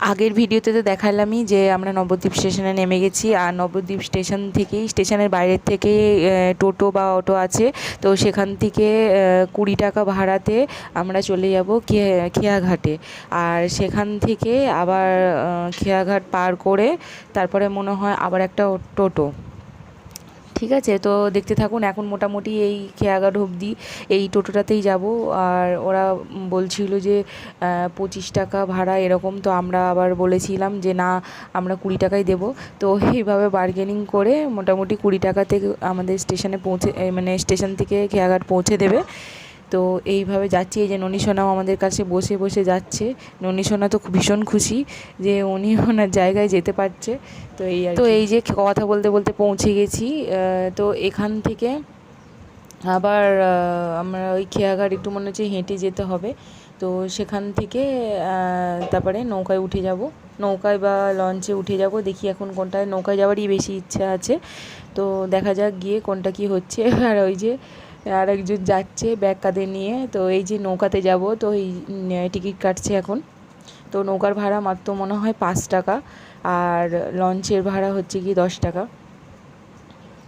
আগের ভিডিওতে তো দেখালামই যে আমরা নবদ্বীপ স্টেশনে নেমে গেছি আর নবদ্বীপ স্টেশন থেকেই, স্টেশনের বাইরের থেকে টোটো বা অটো আছে, তো সেখান থেকে কুড়ি টাকা ভাড়াতে আমরা চলে যাব খেয়াঘাটে। আর সেখান থেকে আবার খেয়াঘাট পার করে তারপরে মনে হয় আবার একটা টোটো। ঠিক আছে, তো দেখতে থাকুন, এখন মোটামুটি এই খেয়াঘাট অবধি এই টোটোটাতেই যাব। আর ওরা বলছিল যে পঁচিশ টাকা ভাড়া এরকম, তো আমরা আবার বলেছিলাম যে, না, আমরা কুড়ি টাকাই দেব। তো এইভাবে বার্গেনিং করে মোটামুটি কুড়ি টাকা থেকে আমাদের স্টেশনে পৌঁছে মানে স্টেশন থেকে খেয়াঘাট পৌঁছে দেবে। তো এইভাবে যাচ্ছি এই যে ননীসোনাও আমাদের কাছে বসে বসে যাচ্ছে। ননীসোনা তো ভীষণ খুশি যে উনি ওনার জায়গায় যেতে পারছে। তো এই তো এই যে কথা বলতে বলতে পৌঁছে গেছি তো এখান থেকে আবার আমরা ওই খেয়াঘাট একটু মনে হচ্ছে হেঁটে যেতে হবে। তো সেখান থেকে তারপরে নৌকায় উঠে যাব। নৌকায় বা লঞ্চে উঠে যাব দেখি এখন কোনটায়। নৌকায় যাওয়ারই বেশি ইচ্ছা আছে। তো দেখা যাক গিয়ে কোনটা কি হচ্ছে। আর ওই যে আর একজন যাচ্ছে ব্যাগ কাঁধে নিয়ে, তো এই যে নৌকাতে যাব, তো এই টিকিট কাটছে এখন। তো নৌকার ভাড়া মাত্র মনে হয় পাঁচ টাকা, আর লঞ্চের ভাড়া হচ্ছে কি দশ টাকা।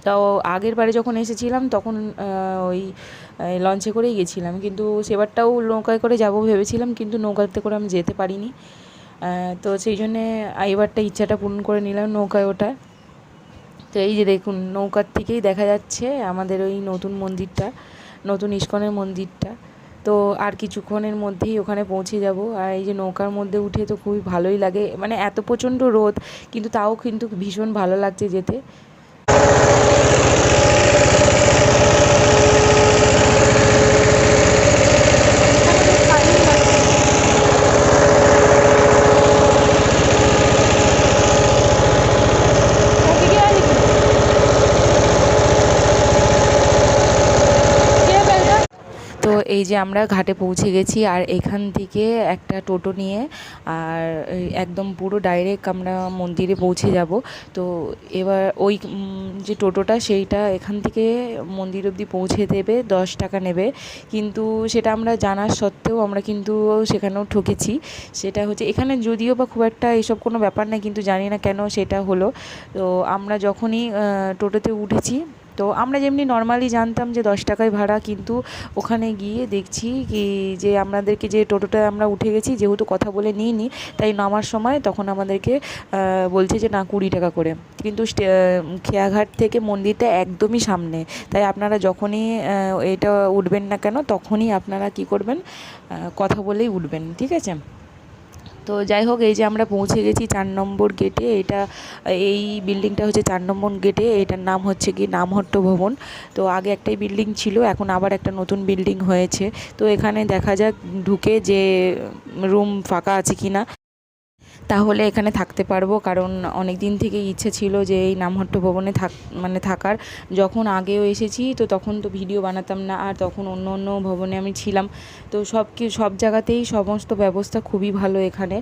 তাও আগের বারে যখন এসেছিলাম, তখন ওই লঞ্চে করেই গেছিলাম। কিন্তু সেবারটাও নৌকায় করে যাব ভেবেছিলাম, কিন্তু নৌকাতে করে আমি যেতে পারিনি। তো সেই জন্যে এবারটা ইচ্ছাটা পূরণ করে নিলাম নৌকায় ওটা তো এই যে দেখুন, নৌকার থেকেই দেখা যাচ্ছে আমাদের ওই নতুন মন্দিরটা, নতুন ইস্কনের মন্দিরটা। তো আর কিছুক্ষণের মধ্যেই ওখানে পৌঁছে যাব। আর এই যে নৌকার মধ্যে উঠে তো খুবই ভালোই লাগে। মানে এত প্রচণ্ড রোদ, কিন্তু তাও কিন্তু ভীষণ ভালো লাগছে যেতে তো এই যে আমরা ঘাটে পৌঁছে গেছি আর এখান থেকে একটা টোটো নিয়ে আর একদম পুরো ডাইরেক্ট আমরা মন্দিরে পৌঁছে যাব। তো এবার ওই যে টোটোটা সেইটা এখান থেকে মন্দির অবধি পৌঁছে দেবে, দশ টাকা নেবে। কিন্তু সেটা আমরা জানার সত্ত্বেও আমরা কিন্তু সেখানেও ঠকেছি। সেটা হচ্ছে, এখানে যদিও বা খুব একটা এইসব কোনো ব্যাপার না কিন্তু জানি না কেন সেটা হলো। তো আমরা যখনই টোটোতে উঠেছি তো আমরা যেমনি নর্মালি জানতাম যে দশ টাকায় ভাড়া, কিন্তু ওখানে গিয়ে দেখছি কি যে আমাদেরকে যে টোটোটায় আমরা উঠে গেছি, যেহেতু কথা বলে নিইনি, তাই নামার সময় তখন আমাদেরকে বলছে যে না, কুড়ি টাকা করে। কিন্তু খেয়াঘাট থেকে মন্দিরটা একদমই সামনে। তাই আপনারা যখনই এটা উঠবেন না কেন, তখনই আপনারা কি করবেন কথা বলেই উঠবেন, ঠিক আছে? তো যাই হোক, এই যে আমরা পৌঁছে গেছি চার নম্বর গেটে এটা, এই বিল্ডিংটা হচ্ছে চার নম্বর গেটে এটার নাম হচ্ছে কি নামহট্ট ভবন। তো আগে একটাই বিল্ডিং ছিল, এখন আবার একটা নতুন বিল্ডিং হয়েছে। তো এখানে দেখা যাক ঢুকে যে রুম ফাঁকা আছে কি না তাহলে এখানে থাকতে পারব। কারণ অনেক দিন থেকে ইচ্ছে ছিল যে এই নামহট্ট ভবনে থাক মানে থাকার। যখন আগেও এসেছি তো তখন তো ভিডিও বানাতাম না আর তখন অন্য অন্য ভবনে আমি ছিলাম। তো সব কি সব জায়গাতেই সমস্ত ব্যবস্থা খুবই ভালো এখানে।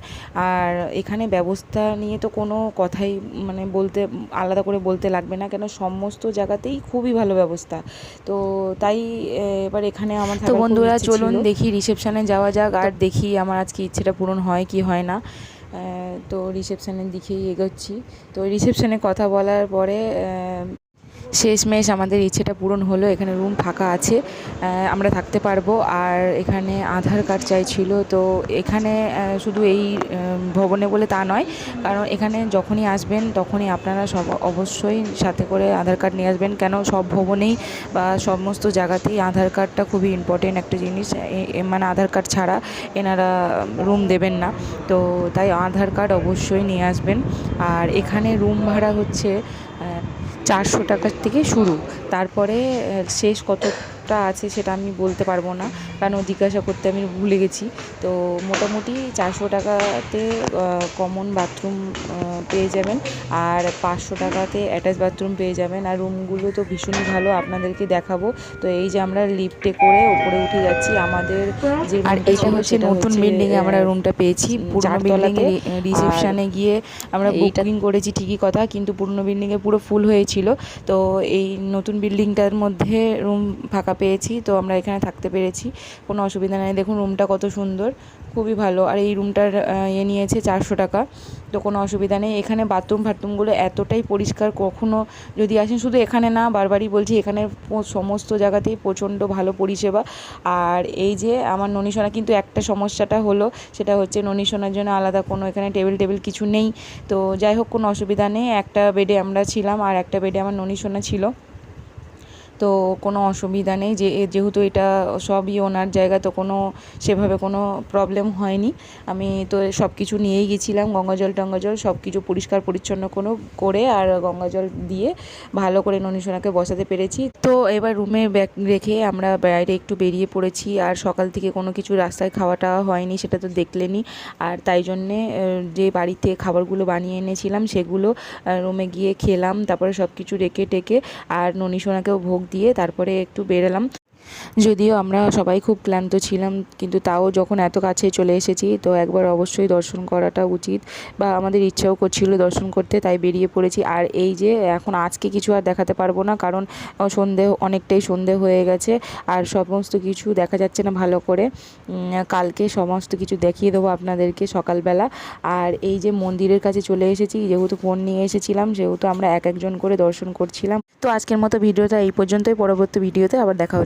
আর এখানে ব্যবস্থা নিয়ে তো কোনো কথাই মানে বলতে আলাদা করে বলতে লাগবে না। কেন সমস্ত জায়গাতেই খুবই ভালো ব্যবস্থা। তো তাই এবার এখানে আমার তো বন্ধুরা চলুন দেখি রিসেপশানে যাওয়া যাক আর দেখি আমার আজকে ইচ্ছেটা পূরণ হয় কি হয় না। তো রিসেপশানের দিকেই এগোচ্ছি। তো রিসেপশানে কথা বলার পরে শেষমেশ আমাদের ইচ্ছেটা পূরণ হলো, এখানে রুম ফাঁকা আছে আমরা থাকতে পারব। আর এখানে আধার কার্ড চাইছিল, তো এখানে শুধু এই ভবনে বলে তা নয়, কারণ এখানে যখনই আসবেন, তখনই আপনারা সব অবশ্যই সাথে করে আধার কার্ড নিয়ে আসবেন। কেন? সব ভবনেই বা সমস্ত জায়গাতেই আধার কার্ডটা খুবই ইম্পর্টেন্ট একটা জিনিস। মানে আধার কার্ড ছাড়া এনারা রুম দেবেন না। তো তাই আধার কার্ড অবশ্যই নিয়ে আসবেন। আর এখানে রুম ভাড়া হচ্ছে চারশো টাকার থেকে শুরু। তারপরে শেষ কতটা আছে সেটা আমি বলতে পারব না কারণ জিজ্ঞাসা করতে আমি ভুলে গেছি। তো মোটামুটি চারশো টাকাতে কমন বাথরুম পেয়ে যাবেন আর পাঁচশো টাকাতে অ্যাটাচ বাথরুম পেয়ে যাবেন। আর রুমগুলো তো ভীষণই ভালো আপনাদেরকে দেখাবো। তো এই যে আমরা লিফটে করে ওপরে উঠে যাচ্ছি আমাদের যে আর এটা হচ্ছে নতুন বিল্ডিংয়ে আমরা রুমটা পেয়েছি। পুরনো বিল্ডিংয়ে রিসেপশানে গিয়ে আমরা বুকিং করেছি ঠিকই কথা কিন্তু পুরনো বিল্ডিংয়ে পুরো ফুল হয়েছিল। তো এই নতুন বিল্ডিংটার মধ্যে রুম ফাঁকা পেয়েছি, তো আমরা এখানে থাকতে পেরেছি। কোনো অসুবিধা নেই। দেখুন রুমটা কত সুন্দর, খুবই ভালো। আর এই রুমটার ইয়ে নিয়েছে চারশো টাকা, তো কোনো অসুবিধা নেই। এখানে বাথরুম ফাথরুমগুলো এতটাই পরিষ্কার কখনও যদি আসেন, শুধু এখানে না, বারবারই বলছি, এখানে সমস্ত জায়গাতেই প্রচণ্ড ভালো পরিষেবা। আর এই যে আমার ননিসোনা, কিন্তু একটা সমস্যাটা হলো, সেটা হচ্ছে ননিসোনার জন্য আলাদা কোনো এখানে টেবিল টেবিল কিছু নেই। তো যাই হোক, কোনো অসুবিধা নেই। একটা বেডে আমরা ছিলাম, আর একটা বেডে আমার ননিসোনা ছিল। তো কোনো অসুবিধা নেই যে যেহেতু এটা সবই ওনার জায়গা, তো কোনো সেভাবে কোনো প্রবলেম হয়নি। আমি তো সব কিছু নিয়েই গেছিলাম, গঙ্গাজল টঙ্গাজল সব কিছু পরিষ্কার পরিচ্ছন্ন কোনো করে আর গঙ্গাজল দিয়ে ভালো করে ননিসোনাকে বসাতে পেরেছি। তো এবার রুমে ব্যাগ রেখে আমরা বাইরে একটু বেরিয়ে পড়েছি আর সকাল থেকে কোনো কিছু রাস্তায় খাওয়া টাওয়া হয়নি, সেটা তো দেখলেনই। আর তাই জন্যে যে বাড়িতে খাবারগুলো বানিয়ে এনেছিলাম সেগুলো রুমে গিয়ে খেলাম, তারপরে সব কিছু রেখে টেকে আর ননিসোনাকেও ভোগ দিয়ে তারপরে একটু বেরোলাম। যদিও আমরা সবাই খুব ক্লান্ত ছিলাম, কিন্তু তাও যখন এত কাছে চলে এসেছি, তো একবার অবশ্যই দর্শন করাটা উচিত বা আমাদের ইচ্ছাও করছিল দর্শন করতে, তাই বেরিয়ে পড়েছি। আর এই যে, এখন আজকে কিছু আর দেখাতে পারব না, কারণ সন্ধে অনেকটাই সন্ধে হয়ে গেছে, আর সমস্ত কিছু দেখা যাচ্ছে না ভালো করে। কালকে সমস্ত কিছু দেখিয়ে দেবো আপনাদেরকে সকালবেলা। আর এই যে, মন্দিরের কাছে চলে এসেছি, যেহেতু ফোন নিয়ে এসেছিলাম, সেহেতু আমরা এক একজন করে দর্শন করছিলাম। তো আজকের মতো ভিডিওটা এই পর্যন্তই, পরবর্তী ভিডিওতে আবার দেখা